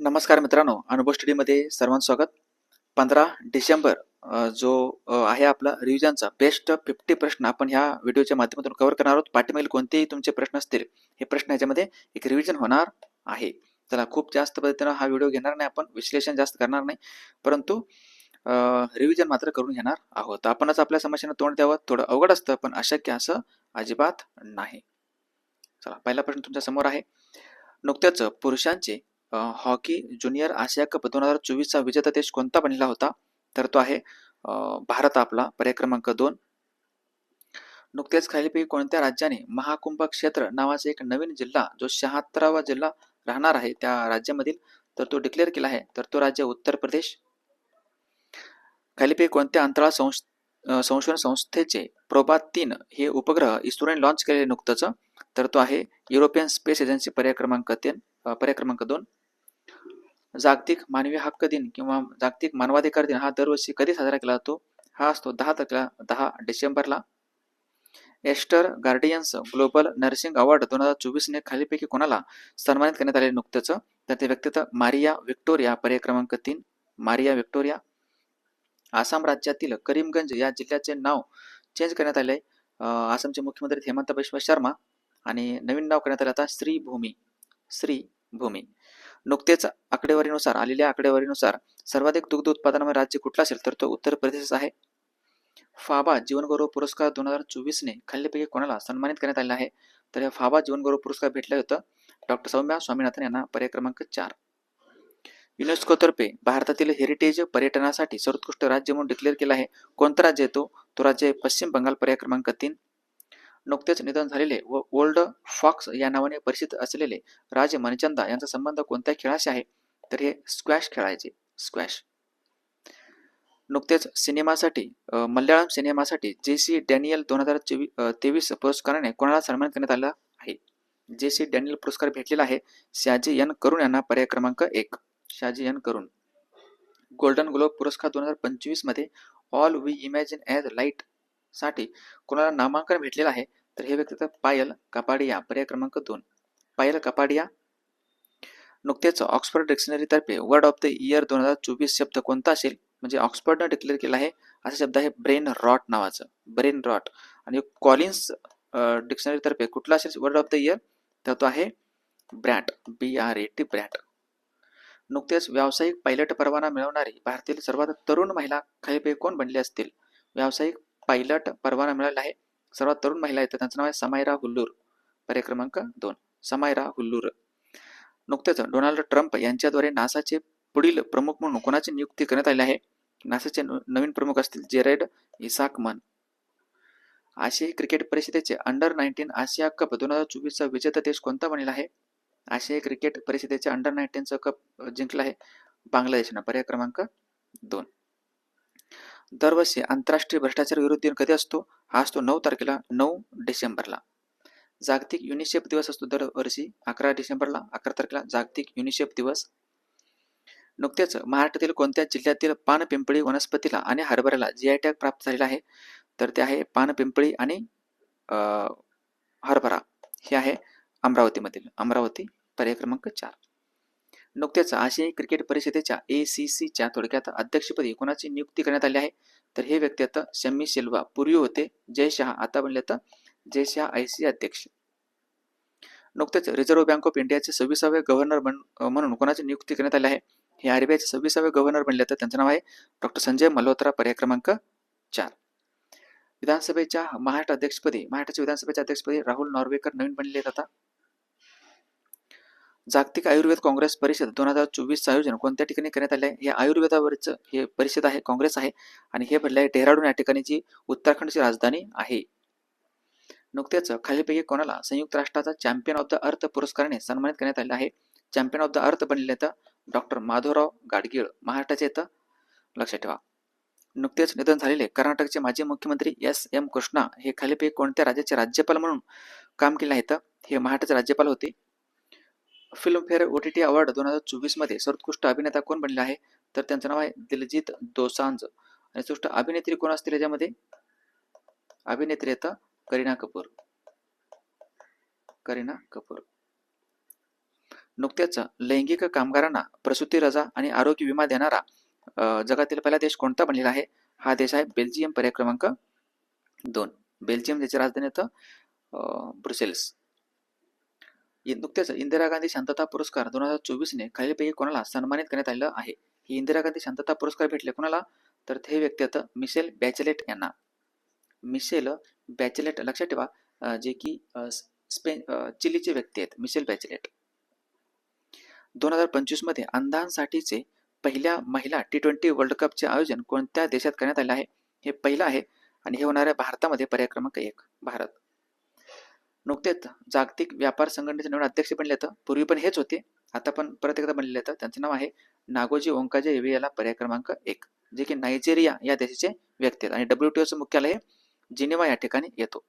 नमस्कार मित्रांनो अनुभव स्टडीमध्ये सर्वांचं स्वागत. पंधरा डिसेंबर जो आहे आपला रिव्हिजनचा बेस्ट फिफ्टी प्रश्न आपण ह्या व्हिडिओच्या माध्यमातून कव्हर करणार आहोत. पाठीमागील कोणतेही तुमचे प्रश्न असतील हे प्रश्न ह्याच्यामध्ये एक रिव्हिजन होणार आहे. त्याला खूप जास्त पद्धतीनं हा व्हिडिओ घेणार नाही आपण विश्लेषण जास्त करणार नाही परंतु रिव्हिजन मात्र करून घेणार आहोत. आपणच आपल्या समस्यांना तोंड द्यावं थोडं अवघड असतं पण अशक्य असं अजिबात नाही. चला पहिला प्रश्न तुमच्यासमोर आहे. नुकत्याच पुरुषांचे हॉकी ज्युनियर आशिया कप दोन हजार चोवीसचा विजेता देश कोणता बनला होता? तर तो आहे भारत आपला पर्याय क्रमांक दोन. नुकतेच खालीलपैकी कोणत्या राज्याने महाकुंभ क्षेत्र नावाचा एक नवीन जिल्हा जो शहात्तरावा जिल्हा राहणार आहे त्या राज्यामधील तर तो डिक्लेअर केला आहे. तर तो राज्य उत्तर प्रदेश. खालीलपैकी कोणत्या अंतराळ संस संशोधन संस्थेचे प्रोबा तीन हे उपग्रह इस्रोने लॉन्च केलेले नुकतंच तर तो आहे युरोपियन स्पेस एजन्सी पर्याय क्रमांक तीन पर्याय क्रमांक दोन. जागतिक मानवी हक्क दिन किंवा जागतिक मानवाधिकार दिन हा दरवर्षी कधी साजरा केला जातो? हा असतो दहा तारखेला दहा डिसेंबरला. Aster Guardians Global Nursing Award दोन हजार चोवीसने खालीपैकी कोणाला सन्मानित करण्यात आले नुकतंच? तर ते व्यक्तिगत मारिया व्हिक्टोरिया पर्याय क्रमांक तीन. Maria Victoria. आसाम राज्यातील करीमगंज या जिल्ह्याचे नाव चेंज करण्यात आले आसामचे मुख्यमंत्री हेमंत बिश्व शर्मा आणि नवीन नाव करण्यात आले आता श्रीभूमी. श्रीभूमी. नुकतेच आकडेवारीनुसार आलेल्या आकडेवारीनुसार सर्वाधिक दुग्ध उत्पादनामध्ये राज्य कुठला असेल तर तो उत्तर प्रदेशच आहे. फाबा जीवनगौरव पुरस्कार दोन हजार चोवीसने खालीलपैकी कोणाला सन्मानित करण्यात आला आहे? तर या फाबा जीवनगौरव पुरस्कार भेटलं होतं डॉक्टर सौम्या स्वामीनाथन यांना पर्याय क्रमांक चार. युनेस्कोतर्फे भारतातील हेरिटेज पर्यटनासाठी सर्वोत्कृष्ट राज्य म्हणून डिक्लेअर केला आहे. कोणतं राज्य येतो तो राज्य आहे पश्चिम बंगाल पर्याय क्रमांक तीन. नुकतेच निधन झालेले व ओल्ड फॉक्स या नावाने परिचित असलेले राज मनचंदा यांचा संबंध कोणत्या खेळाशी आहे? तर हे स्क्वॅश खेळायचे. स्क्वॅश. नुकतेच सिनेमासाठी मल्याळम सिनेमासाठी जे सी डॅनियल दोन हजार चोवीस तेवीस पुरस्काराने कोणाला सन्मान करण्यात आला आहे? जे सी डॅनियल पुरस्कार भेटलेला आहे शहाजी एन करुण यांना पर्याय क्रमांक एक. Shaji N Karun. Golden Globe पुरस्कार दोन हजार पंचवीसमध्ये ऑल वी इमॅजिन ॲज लाइटसाठी कोणाला नामांकन भेटलेलं आहे? तर हे व्यक्ती पायल कपाडिया पर्याय क्रमांक दोन. पायल कपाडिया नुकतेच ऑक्सफर्ड डिक्शनरीतर्फे वर्ड ऑफ द इयर दोन हजार चोवीस शब्द कोणता असेल? म्हणजे ऑक्सफर्डनं डिक्लेअर केला आहे असा शब्द आहे ब्रेन रॉट नावाचं. Brain rot. आणि कॉलिन्स डिक्शनरीतर्फे कुठला असेल वर्ड ऑफ द इयर? तर तो आहे ब्रॅट. बी आर ए टी ब्रॅट. नुकतेच व्यावसायिक पायलट परवाना मिळवणारी भारतातील सर्वात तरुण महिला खालीपैकी कोण बनली असतील? व्यावसायिक पायलट परवाना मिळाला आहे सर्वात तरुण महिला आहेत त्यांचं नाव आहे समायरा हुल्लूर. पर्याय क्रमांक दोन. समायरा हुल्लूर. नुकतेच डोनाल्ड ट्रम्प यांच्याद्वारे नासाचे पुढील प्रमुख म्हणून कोणाची नियुक्ती करण्यात आली आहे? नासाचे न- नवीन प्रमुख असतील जेरेड इसाकमन. आशियाई क्रिकेट परिषदेचे अंडर नाईन्टीन आशिया कप दोन हजार चोवीसचा विजेता देश कोणता बनला आहे? आशियाई क्रिकेट परिषदेचे अंडर नाईन्टीनचा कप जिंकला आहे बांगलादेशनं. पर्याय क्रमांक दोन. दरवर्षी आंतरराष्ट्रीय भ्रष्टाचार विरोधी दिन कधी असतो? हा असतो नऊ तारखेला नऊ डिसेंबरला. जागतिक युनिसेफ दिवस असतो दरवर्षी अकरा डिसेंबरला अकरा तारखेला जागतिक युनिसेफ दिवस. नुकतेच महाराष्ट्रातील कोणत्या जिल्ह्यातील पानपिंपळी वनस्पतीला आणि हरभऱ्याला जी आय टॅग प्राप्त झालेला आहे तर ते आहे पानपिंपळी आणि हरभरा. हे आहे अमरावतीमधील अमरावती पर्याय क्रमांक चार. नुकतेच आशियाई क्रिकेट परिषदेच्या ए सी सीच्या थोडक्यात अध्यक्षपदी कोणाची नियुक्ती करण्यात आली आहे? तर हे व्यक्ती आता शम्मी सिल्वा पूर्वी होते. जय शहा आता बनले तर जय शहा आय सी अध्यक्ष. नुकतेच रिझर्व्ह बँक ऑफ इंडियाचे सव्वीसावे गव्हर्नर बन म्हणून कोणाची नियुक्ती करण्यात आली आहे? हे आरबीआयचे सव्वीसावे गव्हर्नर बनले तर त्यांचं नाव आहे डॉक्टर संजय मल्होत्रा पर्याय क्रमांक चार. विधानसभेच्या महाराष्ट्र अध्यक्षपदी महाराष्ट्राच्या विधानसभेच्या अध्यक्षपदी राहुल नॉर्वेकर नवीन बनले जातात आता. जागतिक आयुर्वेद काँग्रेस परिषद दोन हजार चोवीसचं आयोजन कोणत्या ठिकाणी करण्यात आले आहे हे आयुर्वेदावरचं हे परिषद आहे काँग्रेस आहे आणि हे भरले आहे डेहराडून या ठिकाणी जी उत्तराखंडची राजधानी आहे. नुकतेच खालीपैकी कोणाला संयुक्त राष्ट्राचा चॅम्पियन ऑफ द अर्थ पुरस्काराने सन्मानित करण्यात आले आहे? चॅम्पियन ऑफ द अर्थ बनलेले तर डॉक्टर माधवराव गाडगीळ. महाराष्ट्राचे येतं लक्षात ठेवा. नुकतेच निधन झालेले कर्नाटकचे माजी मुख्यमंत्री एस. एम. कृष्णा हे खालीपैकी कोणत्या राज्याचे राज्यपाल म्हणून काम केले आहेत? हे महाराष्ट्राचे राज्यपाल होते. Filmfare O T T award दोन हजार चोवीसमध्ये सर्वोत्कृष्ट अभिनेता कोण बनला आहे? तर त्यांचं नाव आहे दिलजित दोसांज आणि सर्वोत्कृष्ट अभिनेत्री कोण असतील याच्यामध्ये? अभिनेत्री येतं करीना कपूर. करीना कपूर. नुकत्याच लैंगिक कामगारांना प्रसूती रजा आणि आरोग्य विमा देणारा जगातील पहिला देश कोणता बनलेला आहे? हा देश आहे बेल्जियम पर्याय क्रमांक दोन. बेल्जियम ज्याची राजधानी येतं ब्रुसेल्स. नुकतेच इंदिरा गांधी शांतता पुरस्कार दोन हजार चोवीसने खालीलपैकी कोणाला सन्मानित करण्यात आलेलं आहे? ही इंदिरा गांधी शांतता पुरस्कार भेटले कोणाला? तर हे व्यक्ती होतं मिशेल बॅचलेट यांना. मिशेल बॅचलेट लक्षात ठेवा जे की स्पेन चिलीचे व्यक्ती आहेत मिशेल बॅचलेट. दोन हजार पंचवीसमध्ये अंधांसाठीचे पहिल्या महिला टी ट्वेंटी वर्ल्ड कपचे आयोजन कोणत्या देशात करण्यात आले आहे? हे पहिलं आहे आणि हे होणार आहे भारतामध्ये पर्याय क्रमांक एक भारत. नुकतेच जागतिक व्यापार संघटनेचे नवीन अध्यक्ष बनले तर पूर्वी पण हेच होते. आता पण परत एकदा बनलेले तर त्यांचं नाव आहे नागोजी ओंकाजे एवियाला पर्याय क्रमांक एक जे की नायजेरिया या देशाचे व्यक्ती आहेत. आणि डब्ल्यू टी मुख्यालय हे जिनेवा या ठिकाणी येतो.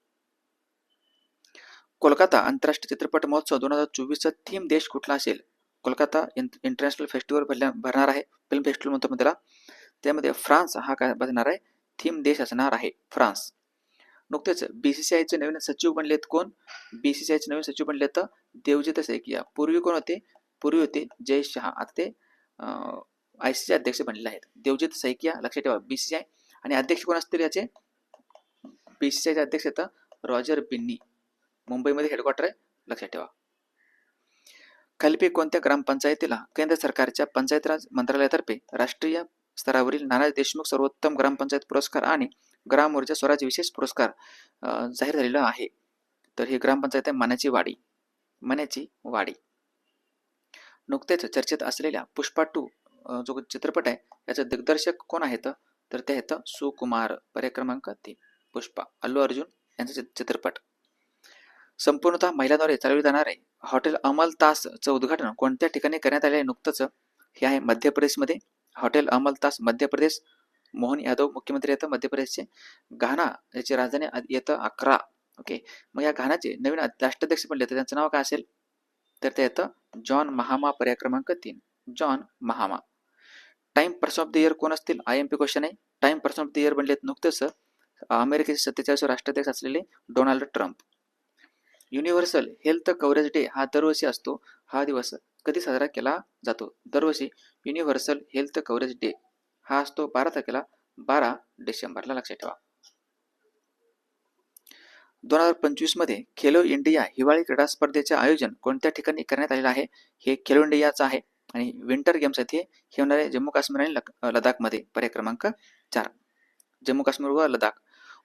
कोलकाता आंतरराष्ट्रीय चित्रपट महोत्सव दोन हजार चोवीसचा थीम देश कुठला असेल? कोलकाता इंटरनॅशनल फेस्टिवल भरल्या भरणार आहे. फिल्म फेस्टिवल म्हणतो आपण त्याला. त्यामध्ये फ्रान्स हा काय भरणार आहे? थीम देश असणार आहे. फ्रान्स. नुकतेच बीसीसीआयचे नवीन सचिव बनलेत कोण? बीसीसीआयचे नवीन सचिव बनलेत तर देवजित सैकिया पूर्वी कोण होते? पूर्वी होते जय शहा. आता ते आय सी अध्यक्ष बनलेले आहेत. देवजित सैकिया लक्षात ठेवा. बीसीसीआय आणि अध्यक्ष कोण असतील याचे? बीसीसीआयचे अध्यक्ष येतं रॉजर बिन्नी. मुंबईमध्ये हेडक्वार्टर आहे लक्षात ठेवा. खालीपैकी कोणत्या ग्रामपंचायतीला केंद्र सरकारच्या पंचायत राज मंत्रालयातर्फे राष्ट्रीय स्तरावरील नाना देशमुख सर्वोत्तम ग्रामपंचायत पुरस्कार आणि ग्रामऊर्जा स्वराज विशेष पुरस्कार जाहीर झालेला आहे. तर ही ग्रामपंचायत आहे मनाची वाडी मनाची वाडी. नुकतेच चर्चेत असलेल्या पुष्पा टू जो चित्रपट आहे याचं दिग्दर्शक कोण आहेत? तर ते आहेत सुकुमार पर्याय क्रमांक तीन पुष्पा. अल्लू अर्जुन यांचं चित्रपट. संपूर्णतः महिलांद्वारे चालवले जाणारे हॉटेल अमल तासचं उद्घाटन कोणत्या ठिकाणी करण्यात आले आहे नुकतंच? हे आहे मध्य प्रदेशमध्ये. हॉटेल अमल तास मध्य प्रदेश मोहन यादव मुख्यमंत्री येतं मध्य प्रदेशचे. घाना याची राजधानी येतं अकरा. ओके. मग या घानाचे नवीन राष्ट्राध्यक्ष बनले तर त्यांचं नाव काय असेल? तर ते येतं जॉन महामा पर्याय क्रमांक तीन. John Mahama. Time person of the year कोण असतील? आय एम पी क्वेश्चन आहे. Time person of the year बनलेत नुकतंच अमेरिकेचे सत्तेचाळीस राष्ट्राध्यक्ष असलेले Donald Trump. Universal health coverage day हा दरवर्षी असतो. हा दिवस कधी साजरा केला जातो? दरवर्षी युनिव्हर्सल हेल्थ कव्हरेज डे. हा असतो बारा तारखेला बारा डिसेंबरला लक्षात ठेवा. दोन हजार पंचवीसमध्ये खेलो इंडिया हिवाळी क्रीडा स्पर्धेचे आयोजन कोणत्या ठिकाणी करण्यात आलेलं आहे? हे खेलो इंडियाचं आहे आणि विंटर गेम्स आहेत हे. होणार आहे जम्मू काश्मीर आणि लक- लडाखमध्ये पर्याय क्रमांक चार. जम्मू काश्मीर व लडाख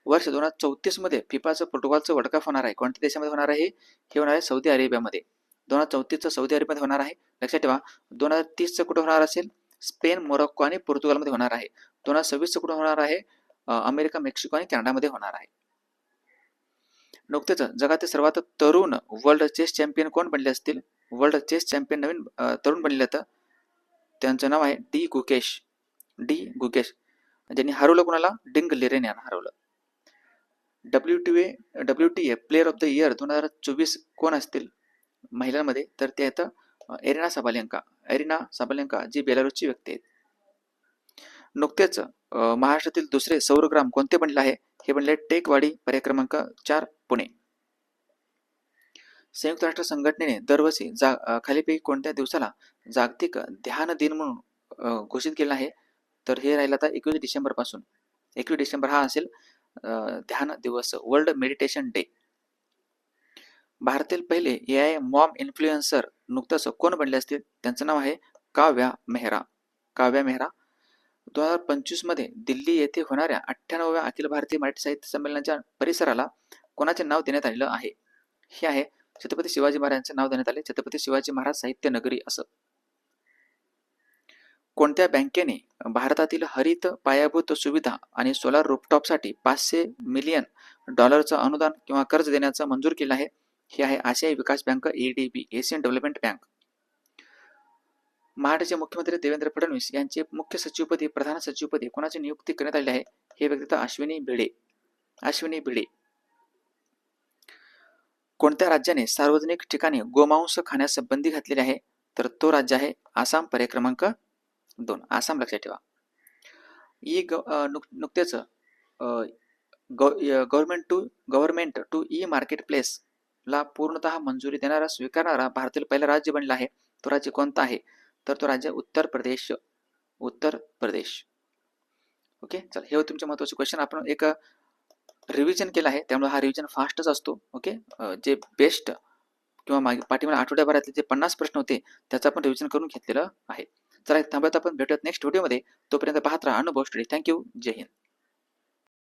वर्ष दोन हजार चौतीसमध्ये फिफाचं पोर्टुगालचं वर्ल्ड कप होणार आहे. कोणत्या देशामध्ये होणार आहे हे होणार आहे सौदी अरेबियामध्ये. दोन हजार चौतीसचं सौदी अरेबियामध्ये होणार आहे. लक्षात ठेवा. दोन हजार तीसचं कुठं होणार असेल? स्पेन मोरक्को आणि पोर्तुगालमध्ये होणार आहे. दोन हजार सव्वीस कुठं होणार आहे? अमेरिका मेक्सिको आणि कॅनडामध्ये होणार आहे. नुकतेच जगातील सर्वात तरुण वर्ल्ड चेस चॅम्पियन कोण बनले असतील? वर्ल्ड चेस चॅम्पियन नवीन तरुण बनले तर त्यांचं नाव आहे डी गुकेश. डी गुकेश. ज्यांनी हरवलं कोणाला? डिंग लिरेन यांना हरवलं. W T A W T A player of the year दोन हजार चोवीस कोण असतील? महिलांमध्ये. तर ते आहेत एरिना सबालेंका एरिना सबालेंका जी बेलारूसची व्यक्ती आहेत. नुकतेच महाराष्ट्रातील दुसरे सौरग्राम कोणते बनले आहे? हे बनले टेकवाडी पर्याय क्रमांक चार पुणे. संयुक्त राष्ट्र संघटनेने दरवर्षी जा खालीपैकी कोणत्या दिवसाला जागतिक ध्यान दिन म्हणून घोषित केलं आहे? तर हे राहिलं आता एकवीस डिसेंबरपासून. एकवीस डिसेंबर हा असेल ध्यान दिवस वर्ल्ड मेडिटेशन डे. भारतातील पहिले ए आय मॉम इन्फ्लुएन्सर नुकताच कोण बनले असतील? त्यांचं नाव आहे काव्या मेहरा. काव्या मेहरा दोन हजार पंचवीसमध्ये दिल्ली येथे होणाऱ्या अठ्ठ्याण्णव्या अखिल भारतीय मराठी साहित्य संमेलनाच्या परिसराला कोणाचे नाव देण्यात आलेलं आहे? हे आहे छत्रपती शिवाजी महाराजांचे नाव देण्यात आले. छत्रपती शिवाजी महाराज साहित्य नगरी असं. कोणत्या बँकेने भारतातील हरित पायाभूत सुविधा आणि सोलार रूपटॉपसाठी पाचशे मिलियन डॉलरचं अनुदान किंवा कर्ज देण्याचं मंजूर केलं आहे? हे आहे आशियाई विकास bank ADB Asian development bank महाराष्ट्राचे मुख्यमंत्री देवेंद्र फडणवीस यांचे मुख्य सचिवपदी प्रधान सचिवपदी कोणाची नियुक्ती करण्यात आली आहे? हे व्यक्ती अश्विनी भिडे अश्विनी भिडे कोणत्या राज्याने सार्वजनिक ठिकाणी गोमांस खाण्यास बंदी घातलेली आहे? तर तो राज्य आहे आसाम पर्याय क्रमांक दोन. आसाम लक्षात ठेवा. ई नुक नुकतेच government to government to e marketplace ला पूर्णतः मंजुरी देणारा स्वीकारणारा भारतातील पहिलं राज्य बनला आहे. तो राज्य कोणता आहे? तर तो राज्य उत्तर प्रदेश उत्तर प्रदेश. ओके चला हे तुमचे महत्त्वाचे क्वेश्चन आपण एक रिव्हिजन केलं आहे. त्यामुळे हा रिव्हिजन फास्टच असतो. ओके जे बेस्ट किंवा मागे पाठीमागे आठवड्याभरातले जे पन्नास प्रश्न होते त्याचं आपण रिव्हिजन करून घेतलेलं आहे. चला थांबत आपण भेटूयात नेक्स्ट व्हिडिओमध्ये तोपर्यंत पाहत राहा अनुभव स्टडी थँक्यू जय हिंद.